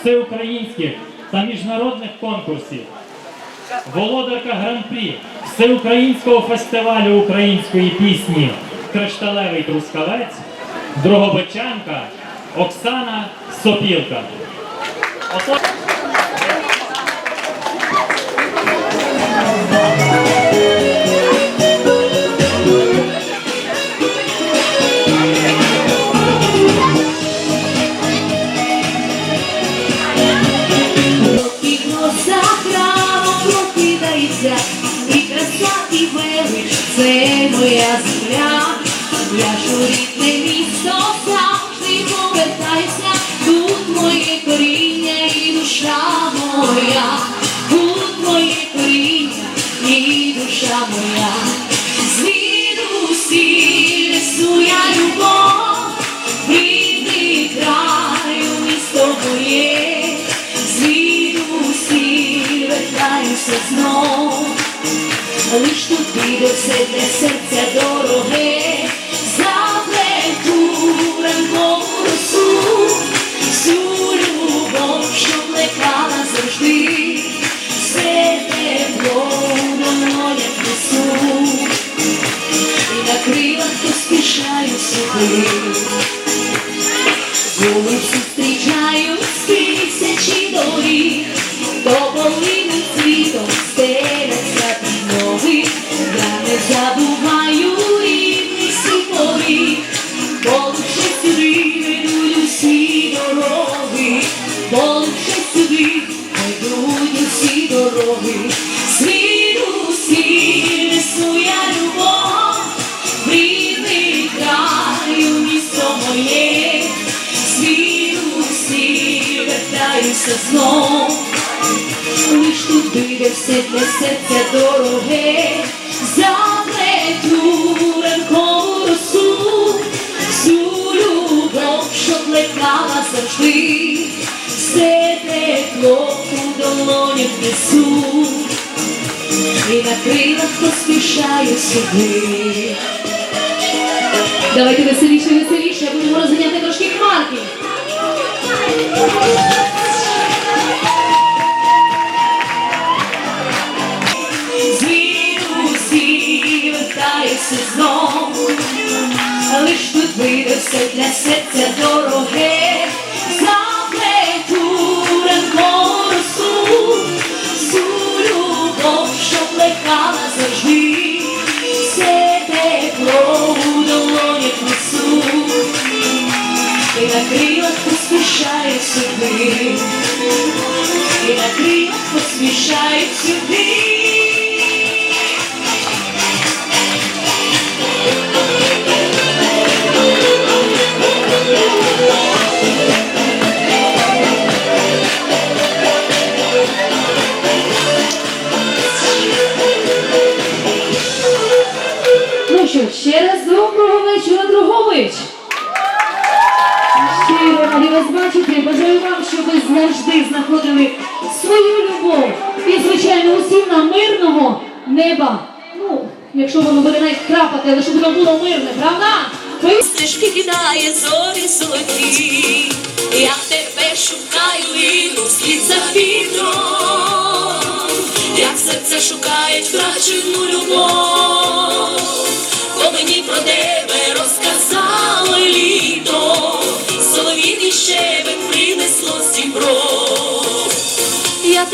всеукраїнських та міжнародних конкурсів, володарка гран-прі Всеукраїнського фестивалю української пісні Кришталевий Трускавець, Дрогобичанка Оксана Сопілка. Моя земля. Я ж у рідне місто завжди повертайся, тут моє коріння і душа моя, тут піде все для дороге, заплету ранкову росу, всю любов, що плекала завжди, все тепло у долонях несу, і на крилах поспішаю сюди. Давайте веселіше, веселіше, будемо розганяти трошки хмарки. Вийде все для серця дороге, заплету росу, всю любов, що плекала завжди, все тепло у долонях несу, і на крилах поспішаю сюди, і на крилах поспішаю сюди.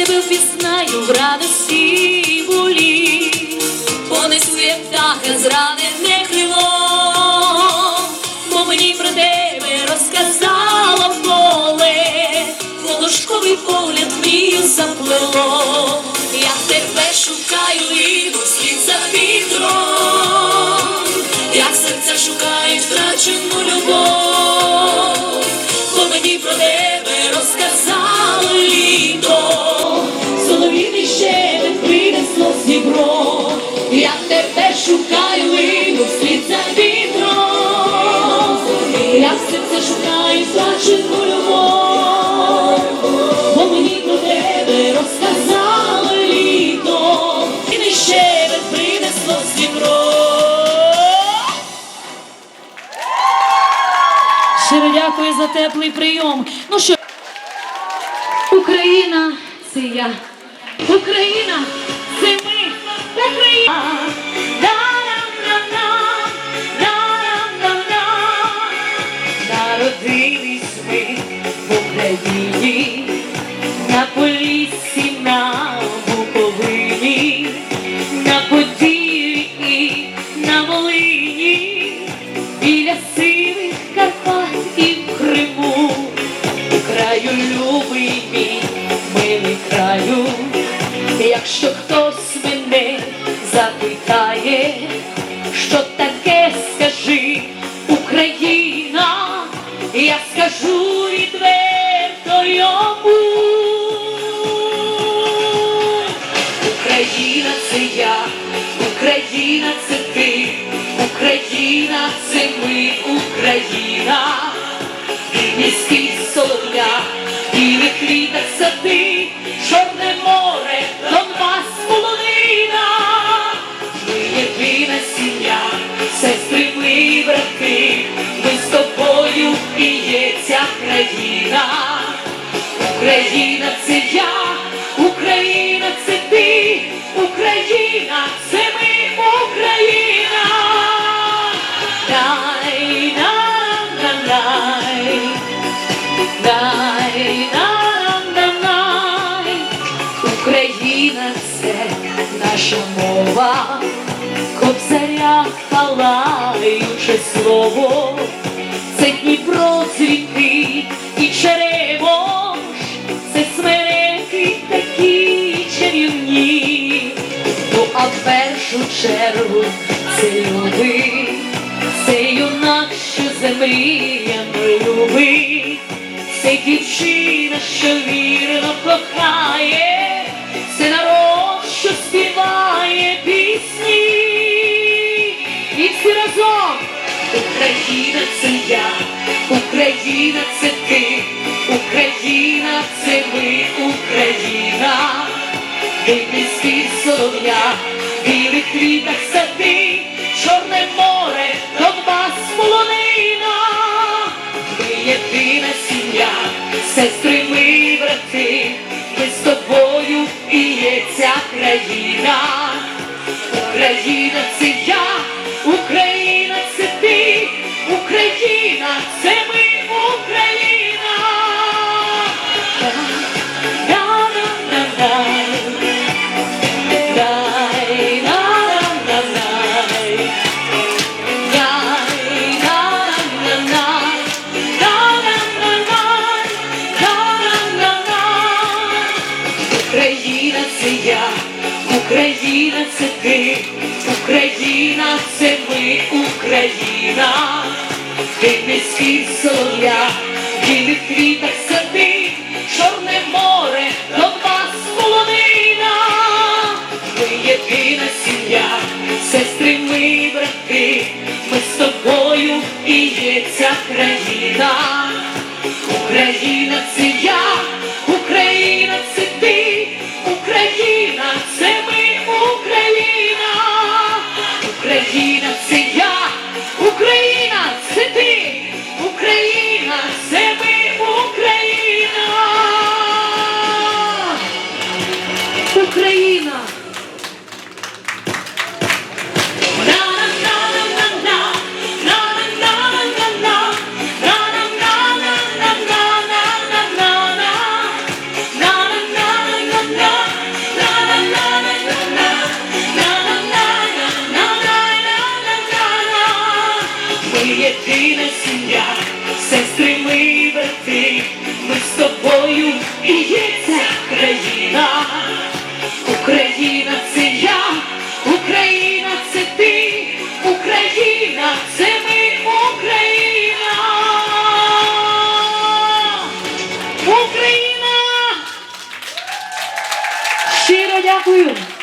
Тебе впізнаю в радості і болі, понесу як птаха зранене крило, бо мені про тебе розказало поле, волошковий погляд мрію заплело. Я тебе шукаю, іду слід за вітром, як серця шукають втрачену втрачену любов, бо мені про тебе розказало літо, і щебет принесло сібро. щиро дякую за теплий прийом. Ну що, Україна це я. Україна це ми. Україна. Україні, на Поліссі, на Буковині, на Поділлі і на Волині, біля сивих Карпат і в Криму, краю любий мій, милий краю, якщо хтось мене запитає, що таке скажи Україна, я скажу відверто йому. Україна це я, Україна це ти, Україна це ми, Україна, і міський солов'я, білих квітах сади, Чорне море, Донбас, полонина. Ми єдина сім'я, сестри ми брати, ми з тобою і є ця країна. Україна це я, Україна це ти, Україна це ми, Україна. Дай нам нам дай, нам дай. Україна це наша мова, кобзаря палаюче слово, чергу. Це люди, це юнак, що землям любить, це дівчина, що вірно кохає, це народ, що співає пісні, і всі разом. Україна це я, Україна це ти, Україна це ми, Україна, Дивницький солов'я, білих квітах сади, Чорне море, Донбас, полонина. Ми єдина сім'я, сестри ми брати, ми з тобою і є ця країна. Україна це я, Україна це ти, Україна це Щиро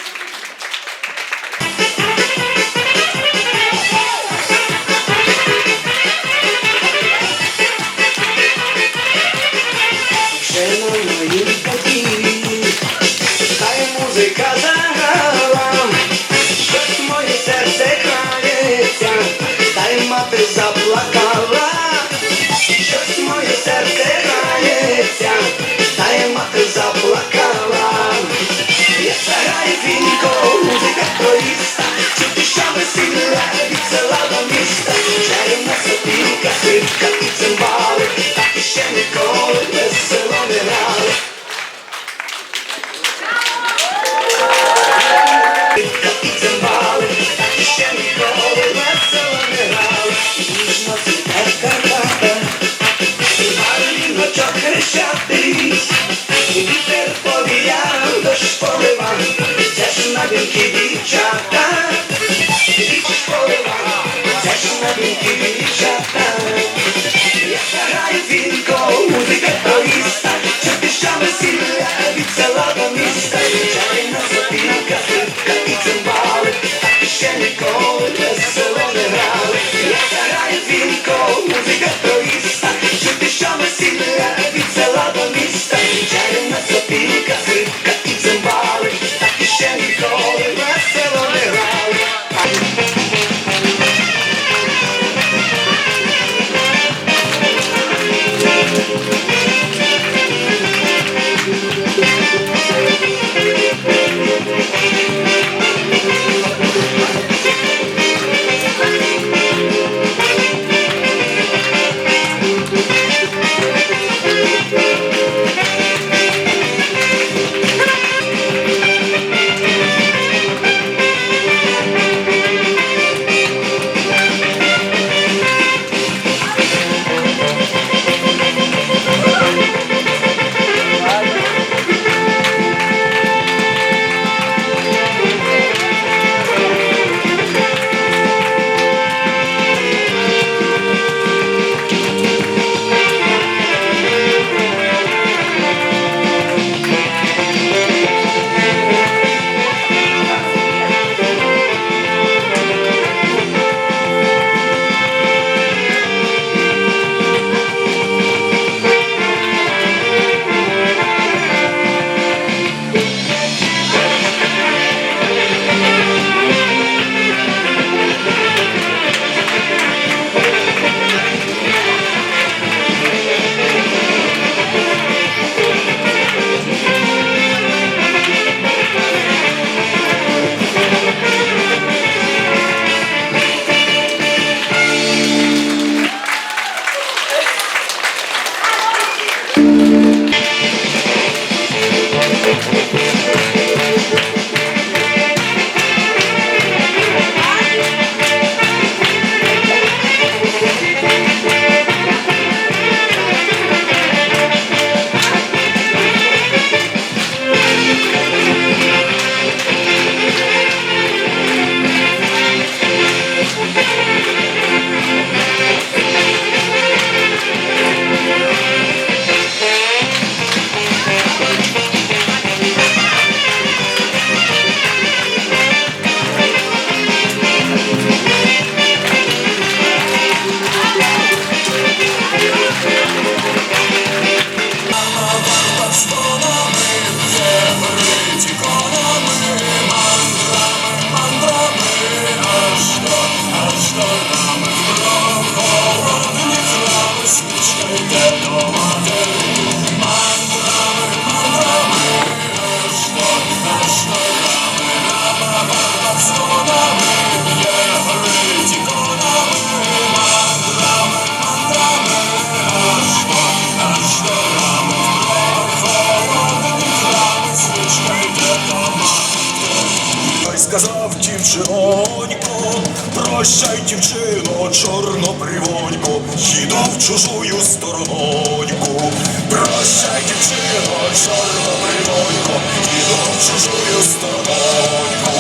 прощай, дівчино, чорнобривонько, їду в чужую сторононьку. Прощай, дівчино, чорнобривонько, їду в чужую сторононьку.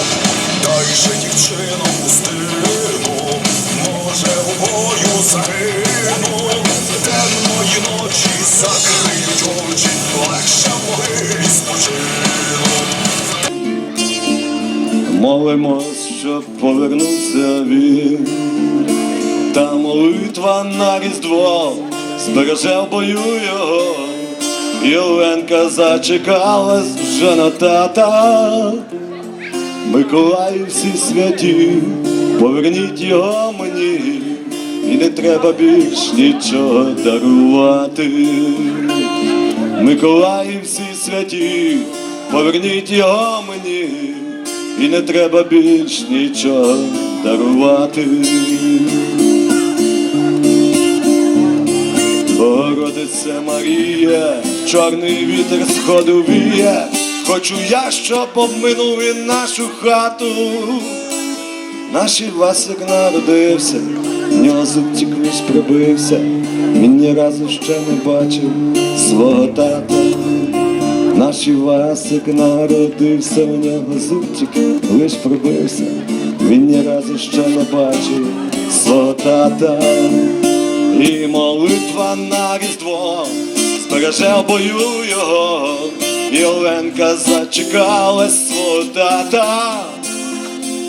Дай же дівчину пустину, може у бою загину. Темної ночі закриють очі, легше в могилі спочину. Молимось, щоб повернувся він, та молитва на різдво збереже в бою його. Єленка зачекалась вже на тата. Миколаїв всі святі, поверніть його мені, і не треба більш нічого дарувати. Миколаїв всі святі, поверніть його мені, і не треба більш нічого дарувати. Богородице це Марія, чорний вітер сходу віє, хочу я, щоб обминув він нашу хату. Наш Івасик народився, в нього зубчик лиш прибився, він ні разу ще не бачив свого тата. Наш Івасик народився, в нього зубчик лиш пробився, він ні разу ще не бачив свого тата. І молитва на різдво збереже в бою його, і Оленка зачекала свого тата.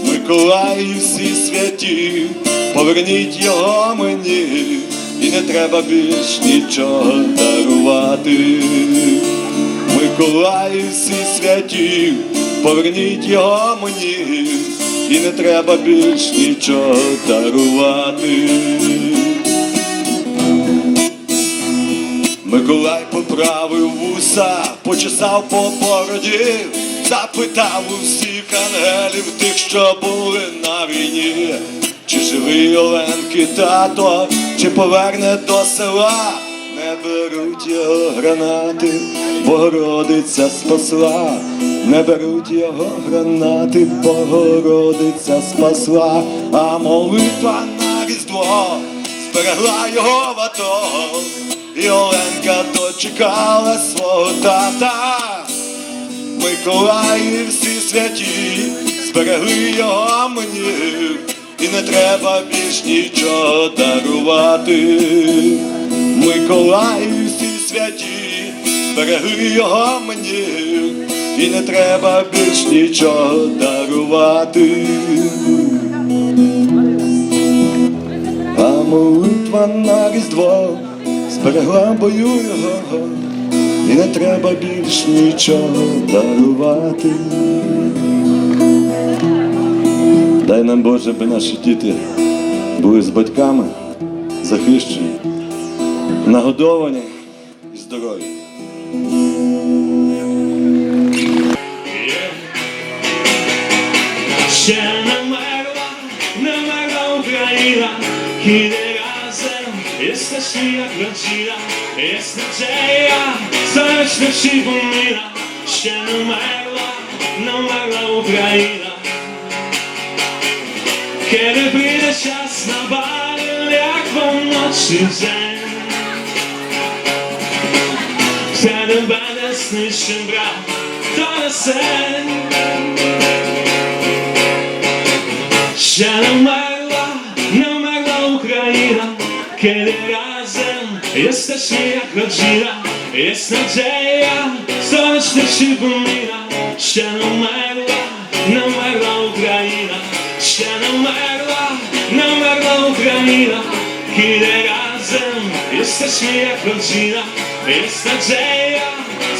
Миколаї всі святі, поверніть його мені, і не треба більш нічого дарувати. Миколаї всі святі, поверніть його мені, і не треба більш нічого дарувати. Миколай поправив вуса, почесав по бороді, запитав у всіх ангелів тих, що були на війні, чи живий Оленки тато, чи поверне до села, не беруть його гранати, Богородиця спасла, не беруть його гранати, Богородиця спасла, а молитва на різдво зберегла його в АТО. І Оленка дочекала свого тата. Миколаї всі святі, зберегли його мені, і не треба більш нічого дарувати. Миколаї всі святі, зберегли його мені, і не треба більш нічого дарувати. А молитва на різдво зберегла бою його, і не треба більш нічого дарувати. Дай нам Боже, би наші діти були з батьками захищені, нагодовані і здорові. Ще не мерла, не мерла Україна, іде єстачні як вечіра, єсть надія, заречна всі поміра. Ще не мерла, не мерла Україна. Kiedy прийде час на бал, як вночі день, Wtedy będę snyczym brał to sen Ще не вмерла, kiedy razem jesteśmy jak rodzina. Jest nadzieja, soneczny przypomina. Ще не вмерла, не вмерла Україна. Ще не wmerła, nie wmerła Ukraina. Kiedy razem jesteśmy jak rodzina. Jest nadzieja,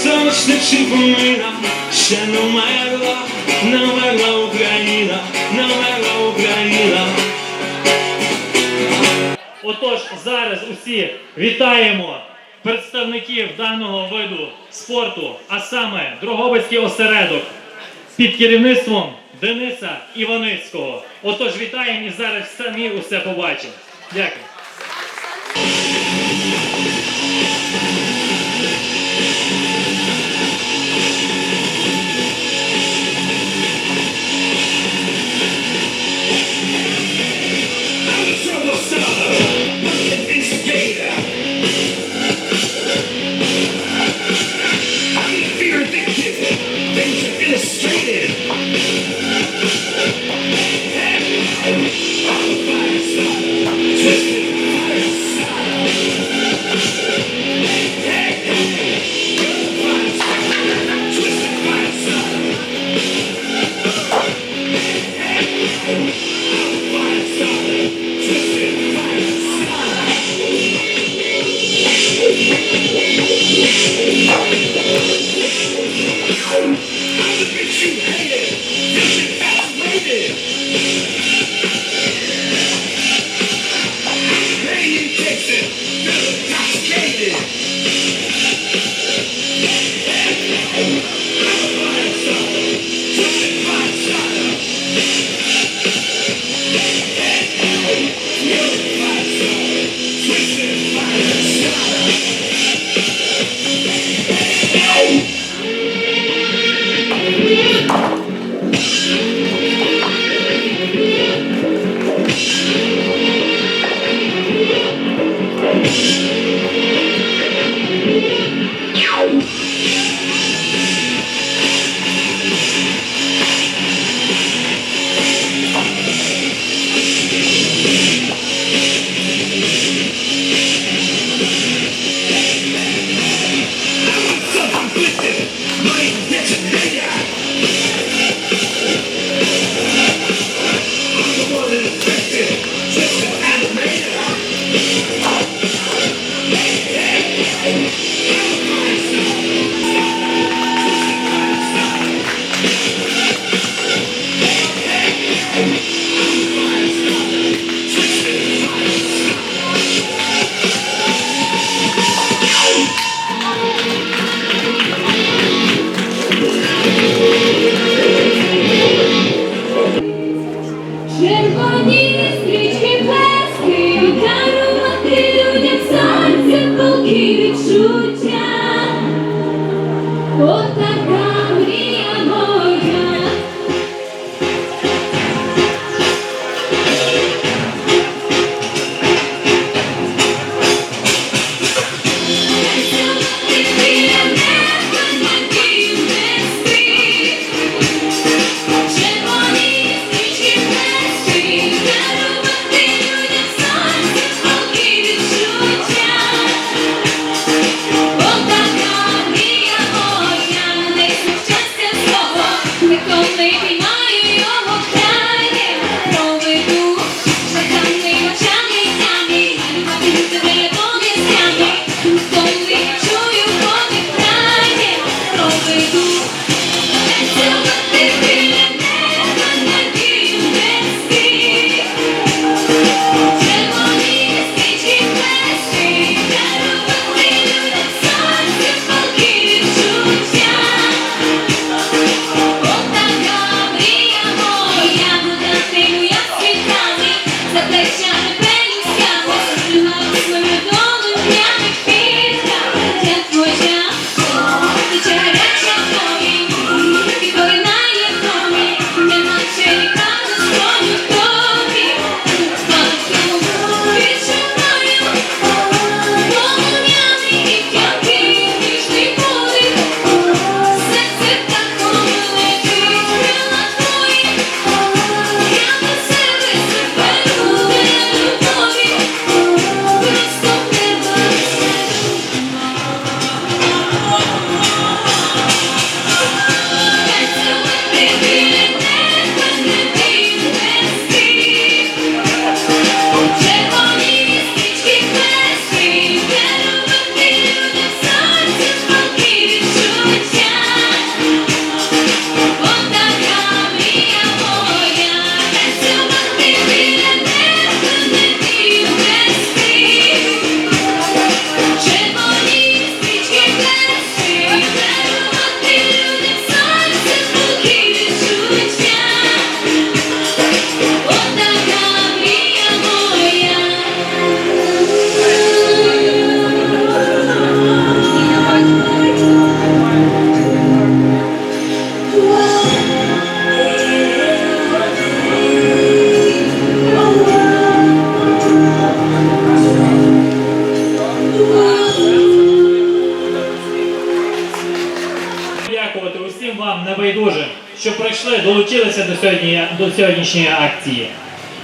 soneczny przypomina. Ще не wmerła, nie wmerła Україна. Не вмерла Україна. Отож, зараз усі вітаємо представників даного виду спорту, а саме Дрогобицький осередок під керівництвом Дениса Іваницького. Отож, вітаємо і зараз самі усе побачимо. Дякую.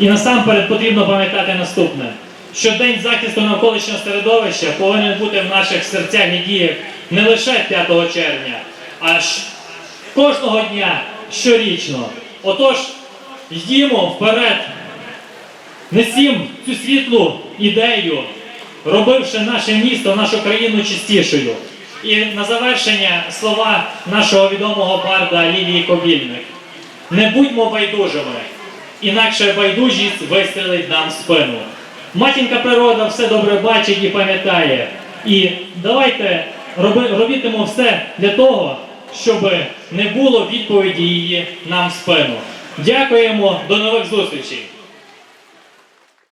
І насамперед потрібно пам'ятати наступне, що День захисту навколишнього середовища повинен бути в наших серцях і діях не лише 5 червня, а ж кожного дня щорічно. Отож, йдімо вперед, несім цю світлу ідею, робивши наше місто, нашу країну чистішою. І на завершення слова нашого відомого барда Лілії Кобільник. Не будьмо байдужими, інакше байдужість вистрелить нам в спину. Матінка природа все добре бачить і пам'ятає. І давайте робітимо все для того, щоб не було відповіді її нам в спину. Дякуємо, до нових зустрічей!